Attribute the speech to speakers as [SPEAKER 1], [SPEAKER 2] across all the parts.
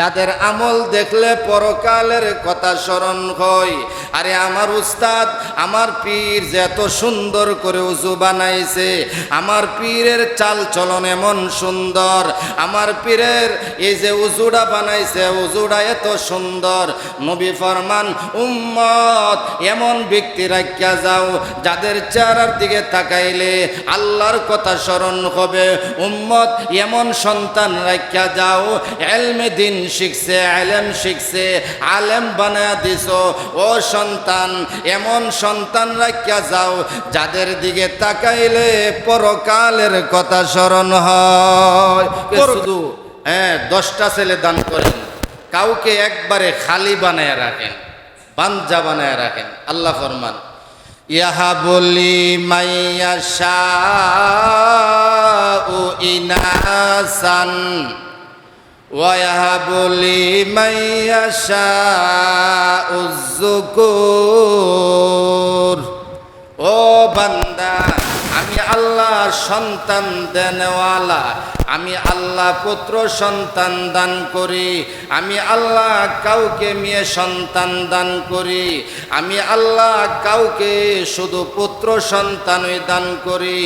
[SPEAKER 1] যাদের আমল দেখলে পরকালের কথা স্মরণ হয়। আরে আমার উস্তাদ, আমার পীর যে এত সুন্দর করে উজু বানাইছে, আমার পীরের চাল চলন এমন সুন্দর, আমার পীরের এই যে উজুটা বানাইছে, উজুটা এত সুন্দর। নবী ফরমান, উম্মত, এমন ব্যক্তি রাখিয়া যাও, যাদের চেহারার দিকে তাকাইলে আল্লাহর কথা স্মরণ হবে। উম্মত, এমন সন্তান রাখিয়া যাও, এলমে দিন শিখছে আলেম শিখছে আলেম বানায়া দিছ। ও সন্তান এমন সন্তান রাখিয়া যাও যাদের দিকে তাকাইলে পরকালের কথা স্মরণ হয়। শুধু হ্যাঁ দশটা ছেলে দান করেন কাউকে একবারে খালি বানায় রাখেন বাঞ্জা বানায় রাখেন। আল্লাহ ফরমান ইহা বলি মাইয়া শাহ ইনাসান ويهب لمن يشاء الذكور ও বান্দা আমি আল্লাহ সন্তান দেনওয়ালা, আমি আল্লাহ পুত্র সন্তান দান করি, আমি আল্লাহ কাউকে মেয়ে সন্তান দান করি, আমি আল্লাহ কাউকে শুধু পুত্র সন্তানই দান করি,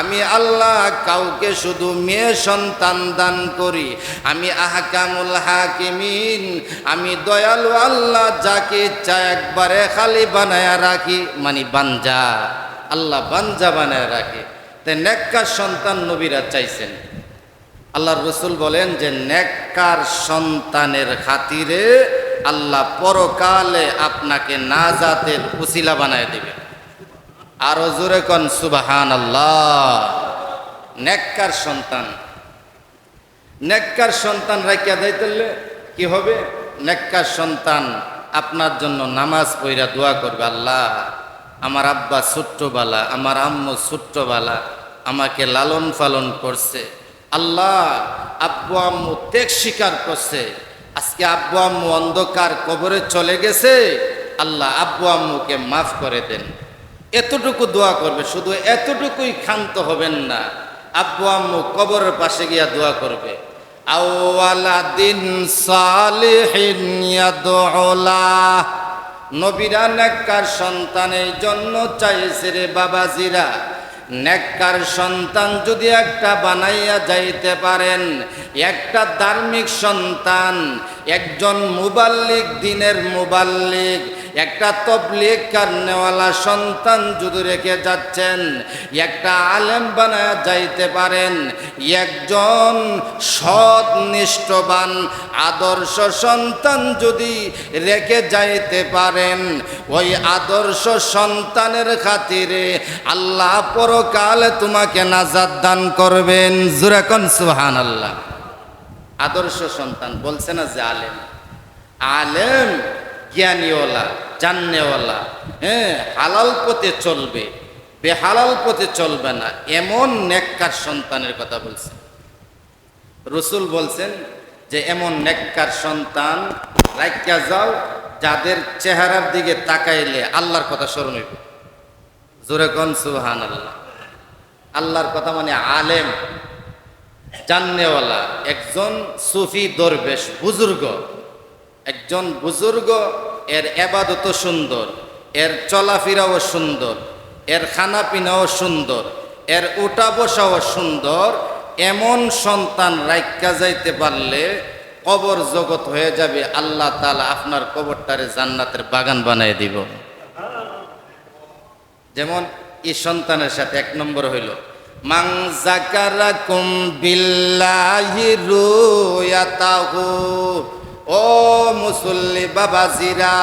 [SPEAKER 1] আমি আল্লাহ কাউকে শুধু মেয়ে সন্তান দান করি, আমি আহকামুল হাকিমিন, আমি দয়ালু আল্লাহ যাকে ইচ্ছা একবারে খালি বানায়া রাখি মানে বাঞ্জা আল্লাহ বাঞ্জা বানায় রাখে। তাই নেককার সন্তান নবীরা চাইছেন। আল্লাহর রসুল বলেন যে, নেককার সন্তানের খাতিরে আল্লাহ পরকালে আপনাকে নাজাতের উসিলা বানায় দিবে আরও জোরে কন সুবাহান আল্লাহ নেককার সন্তান। নেককার সন্তান রাখিয়া দিতেলে কি হবে? নেককার সন্তান আপনার জন্য নামাজ পইরা দোয়া করবে আল্লাহ। আমার আব্বা ছোট্টবালা, আমার আম্মু ছোট্টবালা আমাকে লালন পালন করছে। আল্লাহ, আব্বু আম্মু ত্যাগ স্বীকার করছে। আজকে আব্বু আম্মু অন্ধকার কবরে চলে গেছে। আল্লাহ আব্বু আম্মুকে মাফ করে দেন। এতটুকু দোয়া করবে, শুধু এতটুকুই ক্ষান্ত হবেন না। আব্বু আম্মু কবরের পাশে গিয়া দোয়া করবে। আওয়ালাদিন সালিহিন ইয়াদউলা। নবীরা নেককার সন্তানের জন্য চাইছে রে বাবাজিরা। নেককার সন্তান যদি একটা বানাইয়া যাইতে পারেন, একটা ধার্মিক সন্তান, একজন মুবাল্লিক, দিনের মুবাল্লিক, একটা তবলিক কারণেওয়ালা সন্তান যদি রেখে যাচ্ছেন, একটা আলেম বানায় যাইতে পারেন, একজন সৎ নিষ্ঠবান আদর্শ সন্তান যদি রেখে যাইতে পারেন, ওই আদর্শ সন্তানের খাতিরে আল্লাহ পরকালে তোমাকে নাজাদ দান করবেন। জুরাকন সুহান আল্লাহ আদর্শ সন্তান, বলছে না যে আলেম। আলেম জ্ঞানীওয়ালা, জাননেওয়ালা হ্যাঁ হালাল পথে চলবে। বেহালাল পথে চলবে না। এমন নেককার সন্তানের কথা বলছে। রসুল বলছেন যে, এমন নেককার সন্তান রাখিয়া যাও, যাদের চেহারার দিকে তাকাইলে আল্লাহর কথা স্মরণ হইব। জোরে কন সুহান আল্লাহ আল্লাহর কথা মানে আলেম, জাননেওয়ালা, একজন সুফি দরবেশ, বুজুর্গ। একজন বুজুর্গ, এর এবাদত সুন্দর, এর চলাফেরাও সুন্দর, এর খানা পিনাও সুন্দর, এর উঠা বসাও সুন্দর, এমন সন্তান রাইকা যাইতে পারলে কবর জগৎ হয়ে যাবে, আল্লাহ তালা আপনার কবরটারে জান্নাতের বাগান বানাই দিব। যেমন এই সন্তানের সাথে এক নম্বর হইল মাং জাকারাকুম বিল্লাহি রুয়াতাহু ও মুসল্লি বাবাজিরা,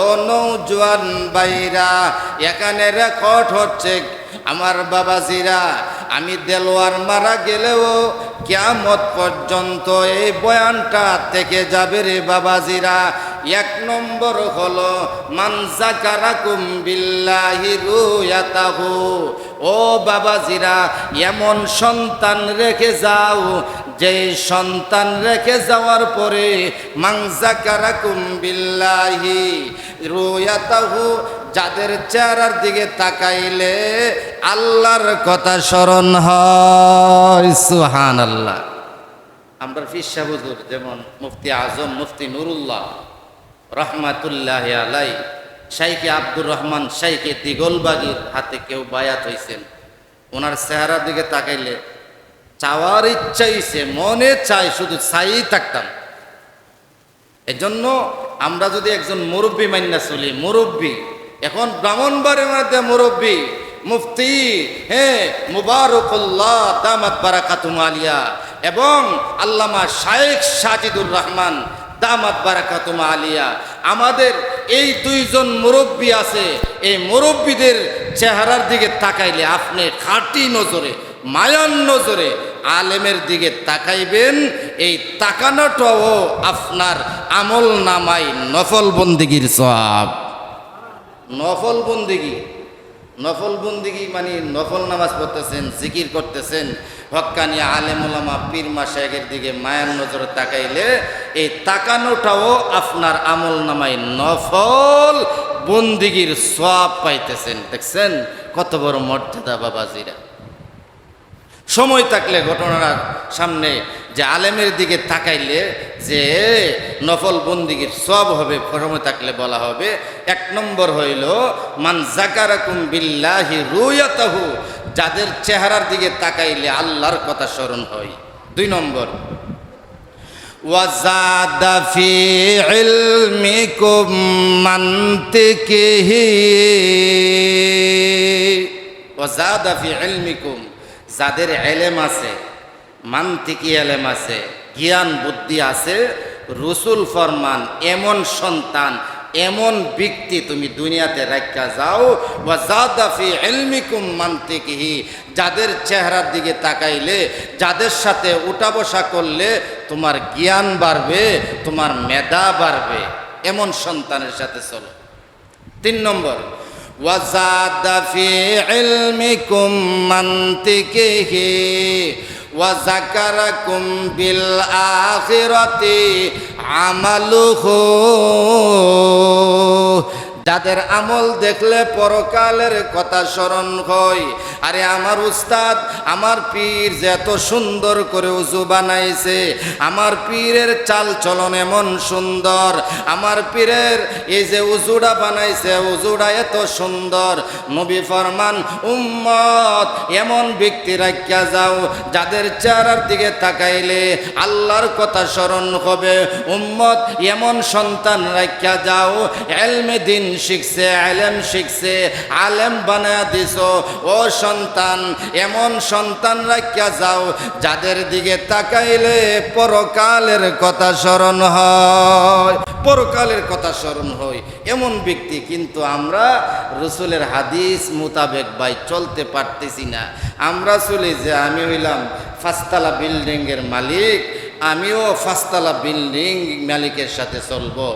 [SPEAKER 1] ও নৌজওয়ান বাইরা এখানে রেকর্ড হচ্ছে, আমার বাবাজিরা, আমি দেলোয়ার মারা গেলেও কেয়ামত পর্যন্ত এই বয়ানটা থেকে যাবে রে বাবাজিরা এক নম্বর হলো মানজাকারাকুম বিল্লাহি রুয়াতাহু। ও বাবাজিরা, এমন সন্তান রেখে যাও যে সন্তান রেখে যাওয়ার পরে মাংজাকারাকুম বিল্লাহি রুয়াতাহু। যাদের চেহারার দিকে তাকাইলে আল্লাহর কথা স্মরণ হয় সুহান আল্লাহ আমরা হুজুর, যেমন মুফতি আজম, মুফতি নুরুল্লাহ। রহমাতুল্লাহ আলাই। শাইকে আব্দুর রহমান শাইকে দিগলবাগির হাতে কেউ বায়াত হয়েছেন ওনার চেহারার দিকে তাকাইলে চাওয়ার ইচ্ছা হইছে, মনে চাই শুধু চাই থাকতাম। এজন্য আমরা যদি একজন মুরব্বী মান্না চলি, মুরব্বী, এখন ব্রাহ্মণবাড়ির মধ্যে মুরব্বী, মুফতি হ্যাঁ মুবারকুল্লাহ, দামাত বারাকাতুম আলিয়া, এবং আল্লামা শায়েখ সাজিদুর রহমান দামাত বারাকাতুম আলিয়া। আমাদের এই দুইজন মুরব্বী আছে, এই মুরব্বীদের চেহারার দিকে তাকাইলে আপনি খাঁটি নজরে মায়ান নজরে আলেমের দিকে তাকাইবেন। এই তাকানোটাও আপনার আমল নামাই নফল বন্দিগির সব নফল বন্দিগি নফল বন্দিগি মানে নফল নামাজ পড়তেছেন, জিকির করতেছেন হক্কানি আলেমুলামা পীর শেখের দিকে মায়ের নজরে তাকাইলে এই তাকানোটাও আপনার আমল নামাই নফল, বন্দিগির সব পাইতেছেন। দেখছেন? কত বড় মর্যাদা বাবাজিরা। সময় থাকলে ঘটনার সামনে যে আলেমের দিকে তাকাইলে যে নফল বন্দিগির সব হবে সময় থাকলে বলা হবে এক নম্বর হইল মান জাকারাকুম বিল্লাহি রুয়াতাহু যাদের চেহারার দিকে তাকাইলে আল্লাহর কথা স্মরণ হয় দুই নম্বর وزاد في علمكم منطقه وزاد في علمكم যাদের এলেম আছে, মান্তিকি এলেম আছে, জ্ঞান বুদ্ধি আছে, রসুল ফরমান, এমন সন্তান, এমন ব্যক্তি তুমি দুনিয়াতে রাখা যাও বা জাদাফি এলমিকুম মান্তিকিহি, যাদের চেহারার দিকে তাকাইলে, যাদের সাথে উঠা বসা করলে তোমার জ্ঞান বাড়বে, তোমার মেধা বাড়বে। এমন সন্তানের সাথে চলো। তিন নম্বর وزاد في علمكم منطقه وذكركم بالآخرة عمله. যাদের আমল দেখলে পরকালের কথা স্মরণ হয়। আরে আমার উস্তাদ, আমার পীর যে এত সুন্দর করে উজু বানাইছে, আমার পীরের চাল চলন এমন সুন্দর, আমার পীরের এই যে উজুটা বানাইছে, উজুটা এত সুন্দর। নবী ফরমান, উম্মত, এমন ব্যক্তি রাখিয়া যাও, যাদের চেহারার দিকে তাকাইলে আল্লাহর কথা স্মরণ হবে। উম্মত, এমন সন্তান রাখিয়া যাও, এলমে দিন শিখছে, আলেম শিখছে, আলেম বানায়া দিছ। ও সন্তান, এমন সন্তান রাখিয়া যাও, যাদের দিকে তাকাইলে পরকালের কথা স্মরণ হয়। পরকালের কথা স্মরণ হয়। এমন ব্যক্তি কিন্তু আমরা রসুলের হাদিস মোতাবেক ভাই চলতে পারতেছি না। আমরা চলি যে আমি হইলাম ফাস্তালা বিল্ডিংয়ের মালিক আমিও ফাস্তালা বিল্ডিং মালিকের সাথে চলবো।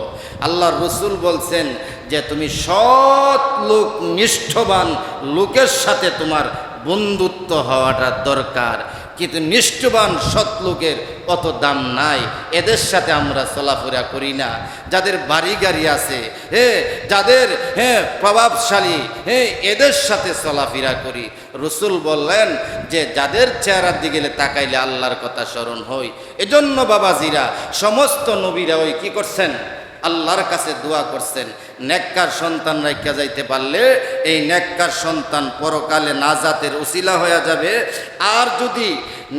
[SPEAKER 1] আল্লাহ রসুল বলছেন যে তুমি সৎ লোক, নিষ্ঠবান লোকের সাথে তোমার বন্ধুত্ব হওয়াটা দরকার। কিন্তু নিষ্ঠবান সৎ লোকের অত দাম নাই। এদের সাথে আমরা চলাফেরা করি না। যাদের বাড়ি গাড়ি আছে, হে, যাদের হ্যাঁ প্রভাবশালী হ্যাঁ এদের সাথে চলাফেরা করি। রসুল বললেন যে, যাদের চেহারার দিকে তাকাইলে আল্লাহর কথা স্মরণ হই এজন্য বাবাজিরা, সমস্ত নবীরা ওই কি করছেন? আল্লাহর কাছে দোয়া করছেন, নেককার সন্তান রাখা যাইতে পারলে এই নেককার সন্তান পরকালে নাজাতের উসিলা হয়ে যাবে। আর যদি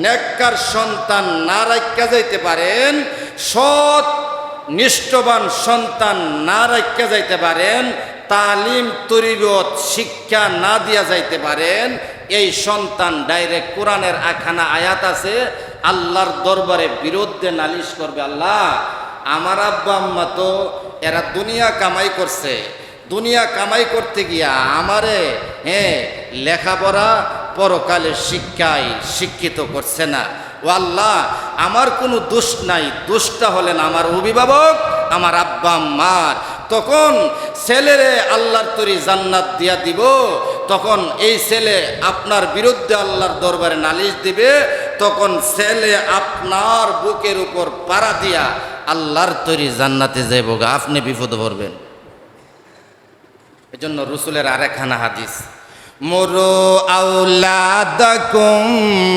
[SPEAKER 1] নেককার সন্তান না রাখা যাইতে পারেন, সৎ, নিষ্ঠবান সন্তান না রাখা যাইতে পারেন, তালিম, তরিবত, শিক্ষা না দিয়া যাইতে পারেন, এই সন্তান ডাইরেক্ট কোরআনের আখানা আয়াত আছে, আল্লাহর দরবারে বিরুদ্ধে নালিশ করবে, আল্লাহ আমার আব্বা, আম্মা তো এরা দুনিয়া কামাই করছে। দুনিয়া কামাই করতে গিয়া আমারে হ্যাঁ লেখাপড়া পরকালের শিক্ষায় শিক্ষিত করছে না। ও আল্লাহ, আমার কোনো দোষ নাই। দোষটা হলেন আমার অভিভাবক, আমার আব্বা, আম্মার। তখন ছেলেরে আল্লাহর তরি জান্নাত দিয়া দিব। তখন এই ছেলে আপনার বিরুদ্ধে আল্লাহর দরবারে নালিশ দিবে। তখন ছেলে আপনার বুকের উপর পাড়া দিয়া আল্লাহর তৈরি জান্নাতে যাইব গা, আপনি বিপদ এই জন্য রসুলের আরেকখানা হাদিস, মোরো আউলাদাকুম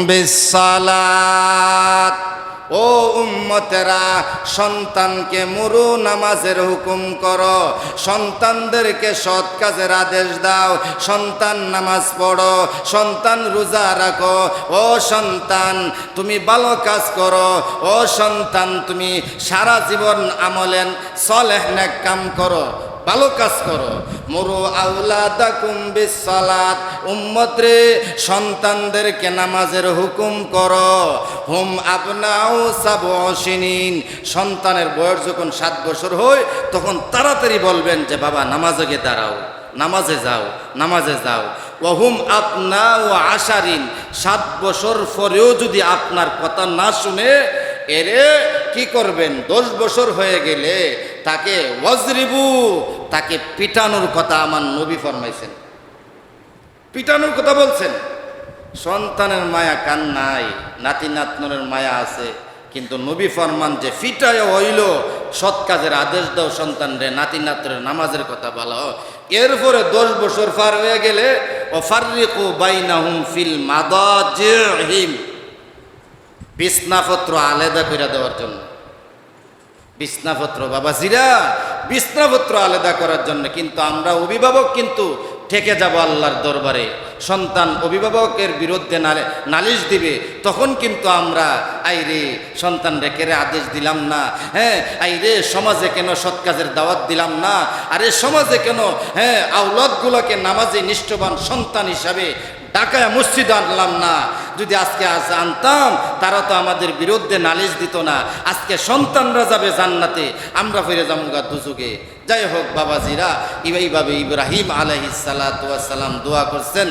[SPEAKER 1] বিসালাত ও উম্মতেরা, সন্তানকে মুরু নামাজের হুকুম করো। সন্তানদেরকে সৎ কাজের আদেশ দাও। সন্তান নামাজ পড়ো, সন্তান রোজা রাখো। ও সন্তান, তুমি ভালো কাজ করো। ও সন্তান, তুমি সারা জীবন আমলেন, সলেহ কাম করো। ভালো কাজ করো। মরু আউলাদা কুম্বিস সালাত উম্মত রে সন্তানদেরকে নামাজের হুকুম করো। হুম আপনাও সাবসিনিন সন্তানের বয়স যখন সাত বছর হয়, তখন তাড়াতাড়ি বলবেন যে, বাবা, নামাজে গিয়ে দাঁড়াও। নামাজে যাও নামাজে যাও। ওহুম আপনা ও আশারিন। সাত বছর পরেও যদি আপনার কথা না শুনে, এরে কি করবেন? দশ বছর হয়ে গেলে তাকে ওয়াজরিবু, তাকে পিটানোর কথা আমার নবী ফরমাইছেন। পিটানোর কথা বলছেন। সন্তানের মায়া কান নাই নাতি নাতনের মায়া আছে, কিন্তু নবী ফরমান যে ফিটায় হইল, সৎ কাজের আদেশ দাও সন্তান রে নাতি নাতনের নামাজের কথা বলো। এরপরে দশ বছর পার হয়ে গেলে ও ফার্রিকু বাইনাহুম ফিল মাদা মাদাজিহিম, বিছনাপত্র আলাদা করে দেওয়ার জন্য। বিছনাপত্র বাবাজিরা বিছনাপত্র আলাদা করার জন্য কিন্তু আমরা অভিভাবক কিন্তু ঠেকে যাব আল্লাহর দরবারে। সন্তান অভিভাবকের বিরুদ্ধে নালে- নালিশ দিবে, তখন কিন্তু আমরা, আইরে সন্তান রেখে আদেশ দিলাম না হ্যাঁ আইরে, সমাজে কেন সৎ কাজের দাওয়াত দিলাম না, আরে সমাজে কেন হ্যাঁ আউলাদগুলোকে নামাজে নিষ্ঠবান সন্তান হিসাবে ডাকায় মসজিদ আনলাম না। যদি আজকে আজ আনতাম, তারা তো আমাদের বিরুদ্ধে নালিশ দিত না। আজকে সন্তানরা যাবে জান্নাতে, আমরা ফিরে যাব গা দুযুগে। যাই হোক বাবাজিরা এইভাবে ইব্রাহিম আলহিসাল্লাম দোয়া করছেন।